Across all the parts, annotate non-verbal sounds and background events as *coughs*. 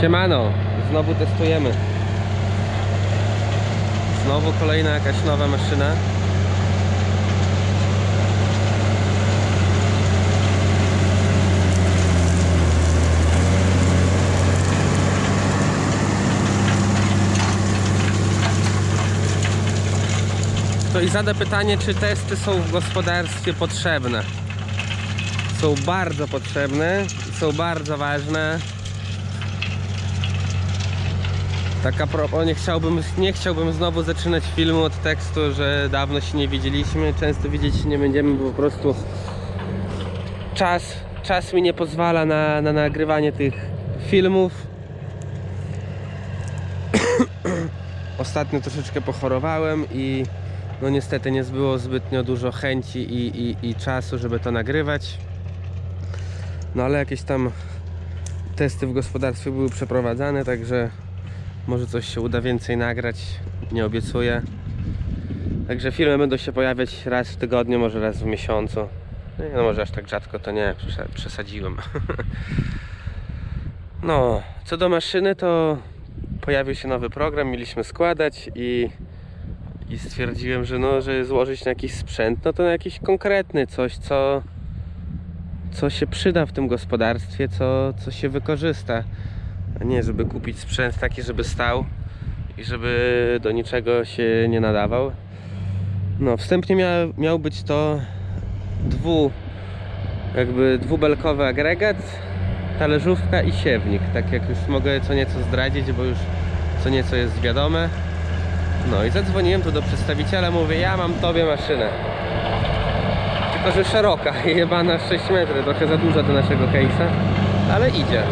Siemano, znowu testujemy. Znowu kolejna jakaś nowa maszyna. To i zada pytanie, czy testy są w gospodarstwie potrzebne. Są bardzo potrzebne, są bardzo ważne. Tak a propos, nie chciałbym, nie chciałbym znowu zaczynać filmu od tekstu, że dawno się nie widzieliśmy. Często widzieć się nie będziemy, bo po prostu czas, czas mi nie pozwala na, na nagrywanie tych filmów. *coughs* Ostatnio troszeczkę pochorowałem i no niestety nie było zbytnio dużo chęci i, i, i czasu, żeby to nagrywać. No ale jakieś tam testy w gospodarstwie były przeprowadzane, także może coś się uda więcej nagrać, nie obiecuję. Także filmy będą się pojawiać raz w tygodniu, może raz w miesiącu. No, no może aż tak rzadko to nie, przesa- przesadziłem. *laughs* No, co do maszyny, to pojawił się nowy program, mieliśmy składać i, i stwierdziłem, że no, że złożyć na jakiś sprzęt, no to na jakiś konkretny, coś co, co się przyda w tym gospodarstwie, co, co się wykorzysta. A nie, żeby kupić sprzęt taki, żeby stał i żeby do niczego się nie nadawał. No, wstępnie mia, miał być to dwu, jakby dwubelkowy agregat, talerzówka i siewnik. Tak jak już mogę co nieco zdradzić, bo już co nieco jest wiadome. No i zadzwoniłem tu do przedstawiciela, mówię, ja mam tobie maszynę. Tylko, że szeroka, *laughs* jebana 6 metrów, trochę za duża do naszego case'a, ale idzie.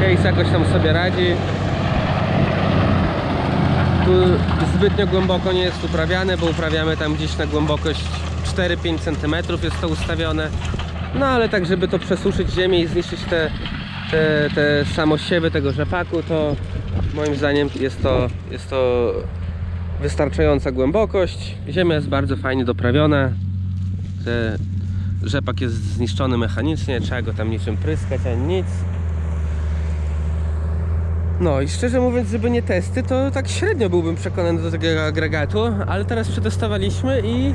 Case jakoś tam sobie radzi. Tu zbytnio głęboko nie jest uprawiane, bo uprawiamy tam gdzieś na głębokość 4-5 cm jest to ustawione. No ale tak, żeby to przesuszyć ziemię i zniszczyć te, te, te samosiewy tego rzepaku, to moim zdaniem jest to, jest to wystarczająca głębokość. Ziemia jest bardzo fajnie doprawiona. Rzepak jest zniszczony mechanicznie, trzeba go tam niczym pryskać, ani nic. No i szczerze mówiąc, żeby nie testy, to tak średnio byłbym przekonany do tego agregatu, ale teraz przetestowaliśmy i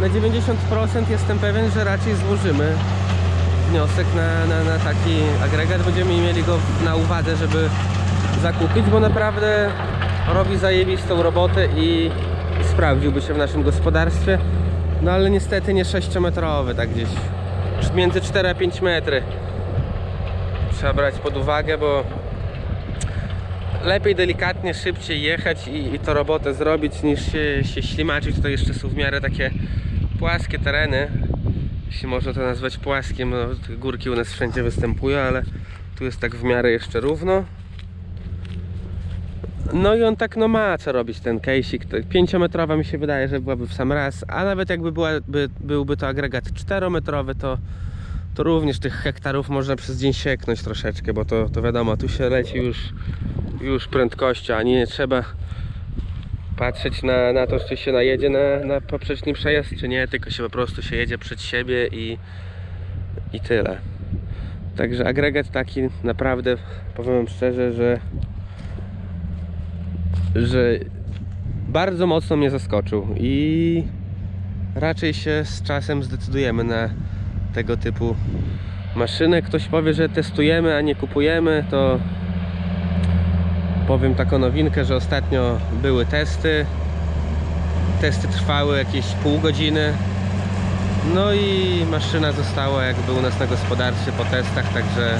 na 90% jestem pewien, że raczej złożymy wniosek na, na, na taki agregat. Będziemy mieli go na uwadze, żeby zakupić, bo naprawdę robi zajebistą robotę i sprawdziłby się w naszym gospodarstwie. No ale niestety nie 6-metrowy, tak gdzieś między 4 a 5 metry. Trzeba brać pod uwagę, bo lepiej delikatnie, szybciej jechać i, i to robotę zrobić niż się, się ślimaczyć. To jeszcze są w miarę takie płaskie tereny, jeśli można to nazwać płaskim. No, górki u nas wszędzie występują, ale tu jest tak w miarę jeszcze równo. No i on tak no ma co robić ten. To Pięciometrowa mi się wydaje, że byłaby w sam raz, a nawet jakby była, by, byłby to agregat czterometrowy, to, to również tych hektarów można przez dzień sieknąć troszeczkę, bo to, to wiadomo, tu się leci już, już prędkością, ani nie trzeba patrzeć na, na to, czy się najedzie na, na poprzeczny przejazd, czy nie, tylko się po prostu się jedzie przed siebie i, i tyle. Także agregat taki naprawdę, powiem szczerze, że że bardzo mocno mnie zaskoczył i raczej się z czasem zdecydujemy na tego typu maszynę. Ktoś powie, że testujemy, a nie kupujemy, to powiem taką nowinkę, że ostatnio były testy. Testy trwały jakieś pół godziny. No i maszyna została jakby u nas na gospodarstwie po testach, także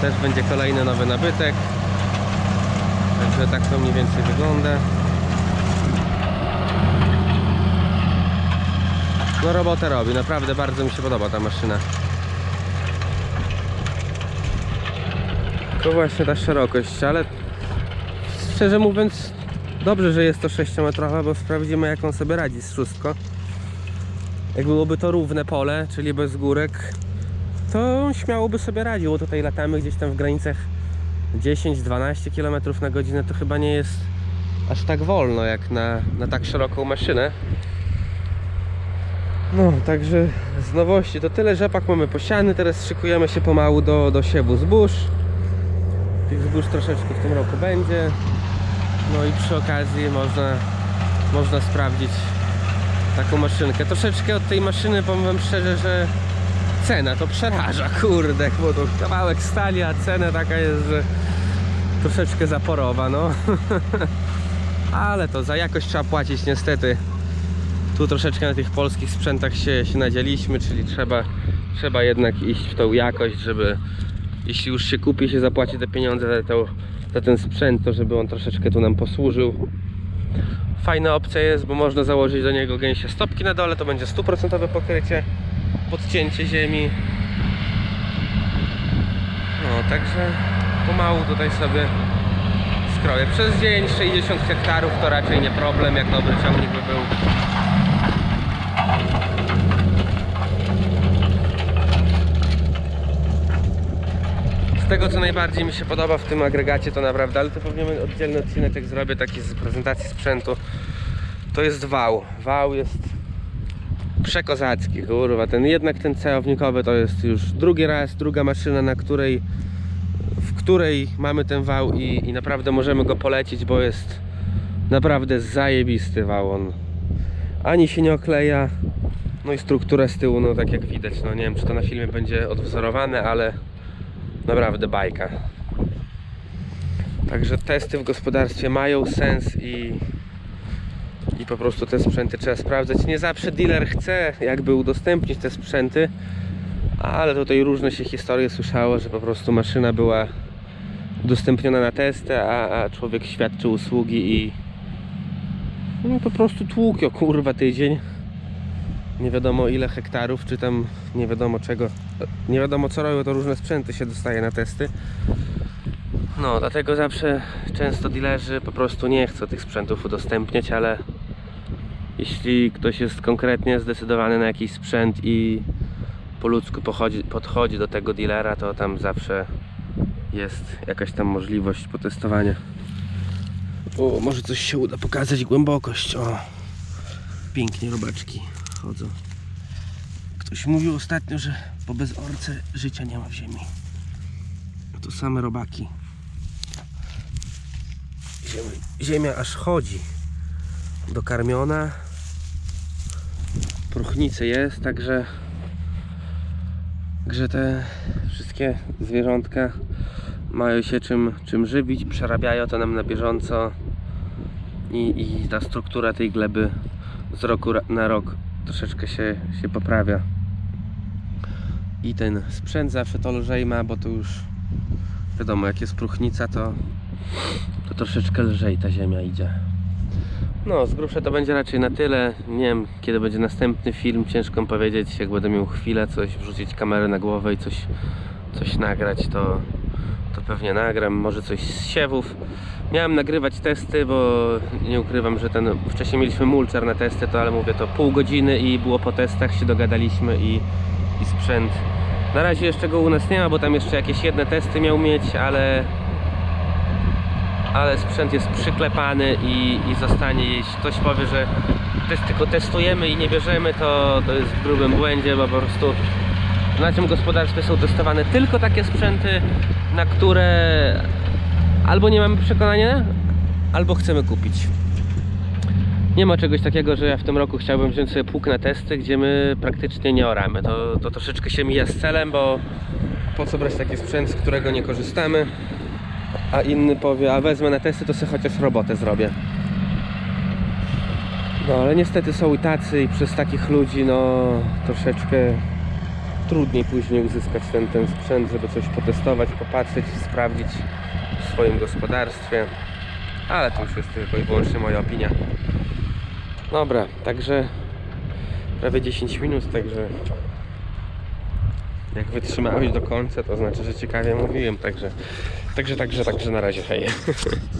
też będzie kolejny nowy nabytek. Także tak to mniej więcej wygląda. No robotę robi, naprawdę bardzo mi się podoba ta maszyna. Tylko właśnie ta szerokość, ale szczerze mówiąc dobrze, że jest to 6-metrowa, bo sprawdzimy jak on sobie radzi z szóstką. Jak byłoby to równe pole, czyli bez górek, to śmiało by sobie radził, bo tutaj latamy gdzieś tam w granicach 10-12 km na godzinę to chyba nie jest aż tak wolno jak na, na tak szeroką maszynę. No, także z nowości to tyle. Rzepak mamy posiany, teraz szykujemy się pomału do, do siewu zbóż. Tych zbóż troszeczkę w tym roku będzie. No i przy okazji można, można sprawdzić taką maszynkę. Troszeczkę od tej maszyny powiem szczerze, że cena to przeraża, kurde, bo to kawałek stali, a cena taka jest, że troszeczkę zaporowa, no. *laughs* Ale to za jakość trzeba płacić niestety. Tu troszeczkę na tych polskich sprzętach się, się nadzieliśmy, czyli trzeba, trzeba jednak iść w tą jakość, żeby jeśli już się kupi, się zapłaci te pieniądze za, za ten sprzęt, to żeby on troszeczkę tu nam posłużył. Fajna opcja jest, bo można założyć do niego gęsie stopki na dole, to będzie 100% pokrycie, podcięcie ziemi. No, także pomału tutaj sobie skroję. Przez dzień 60 hektarów to raczej nie problem, jak dobry ciągnik by był. Z tego co najbardziej mi się podoba w tym agregacie to naprawdę, ale to pewnie oddzielny odcinek zrobię taki z prezentacji sprzętu. To jest wał. Wał jest przekozacki, kurwa. Ten jednak ten ceownikowy to jest już drugi raz, druga maszyna, na której w której mamy ten wał i, i naprawdę możemy go polecić, bo jest naprawdę zajebisty wał on. Ani się nie okleja, no i struktura z tyłu, no tak jak widać, no nie wiem czy to na filmie będzie odwzorowane, ale naprawdę bajka. Także testy w gospodarstwie mają sens i, i po prostu te sprzęty trzeba sprawdzać. Nie zawsze dealer chce jakby udostępnić te sprzęty, ale tutaj różne się historie słyszało, że po prostu maszyna była udostępniona na testy, a, a człowiek świadczył usługi i no po prostu tłukio kurwa tydzień nie wiadomo ile hektarów, czy tam nie wiadomo czego, nie wiadomo co robią, to różne sprzęty się dostaje na testy. No, dlatego zawsze często dealerzy po prostu nie chcą tych sprzętów udostępniać, ale jeśli ktoś jest konkretnie zdecydowany na jakiś sprzęt i po ludzku pochodzi, podchodzi do tego dealera, to tam zawsze jest jakaś tam możliwość potestowania. O, może coś się uda pokazać głębokość. O, pięknie robaczki chodzą. Ktoś mówił ostatnio, że po bezorce życia nie ma w ziemi. To same robaki. Ziemia, ziemia aż chodzi. Dokarmiona. Próchnicy jest, także Także te wszystkie zwierzątka mają się czym, czym żywić, przerabiają to nam na bieżąco i, i ta struktura tej gleby z roku na rok troszeczkę się, się poprawia. I ten sprzęt zawsze to lżej ma, bo to już wiadomo, jak jest próchnica, to, to troszeczkę lżej ta ziemia idzie. No, z grubsza to będzie raczej na tyle. Nie wiem, kiedy będzie następny film, ciężko mi powiedzieć. Jak będę miał chwilę coś wrzucić kamerę na głowę i coś, coś nagrać, to, to pewnie nagram. Może coś z siewów. Miałem nagrywać testy, bo nie ukrywam, że ten wcześniej mieliśmy mulczar na testy, to ale mówię to pół godziny i było po testach, się dogadaliśmy i, i sprzęt. Na razie jeszcze go u nas nie ma, bo tam jeszcze jakieś jedne testy miał mieć, ale ale sprzęt jest przyklepany i, i zostanie, jeśli ktoś powie, że test, tylko testujemy i nie bierzemy, to, to jest w grubym błędzie, bo po prostu w naszym gospodarstwie są testowane tylko takie sprzęty, na które albo nie mamy przekonania, albo chcemy kupić. Nie ma czegoś takiego, że ja w tym roku chciałbym wziąć sobie pług na testy, gdzie my praktycznie nie oramy. To, to troszeczkę się mija z celem, bo po co brać taki sprzęt, z którego nie korzystamy a inny powie, a wezmę na testy, to sobie chociaż robotę zrobię. No ale niestety są i tacy i przez takich ludzi no troszeczkę trudniej później uzyskać ten, ten sprzęt, żeby coś potestować, popatrzeć, sprawdzić w swoim gospodarstwie. Ale to już jest tylko i wyłącznie moja opinia. Dobra, także prawie 10 minut, także jak wytrzymałeś do końca, to znaczy, że ciekawie mówiłem, także Także, także, także na razie, hej. *laughs*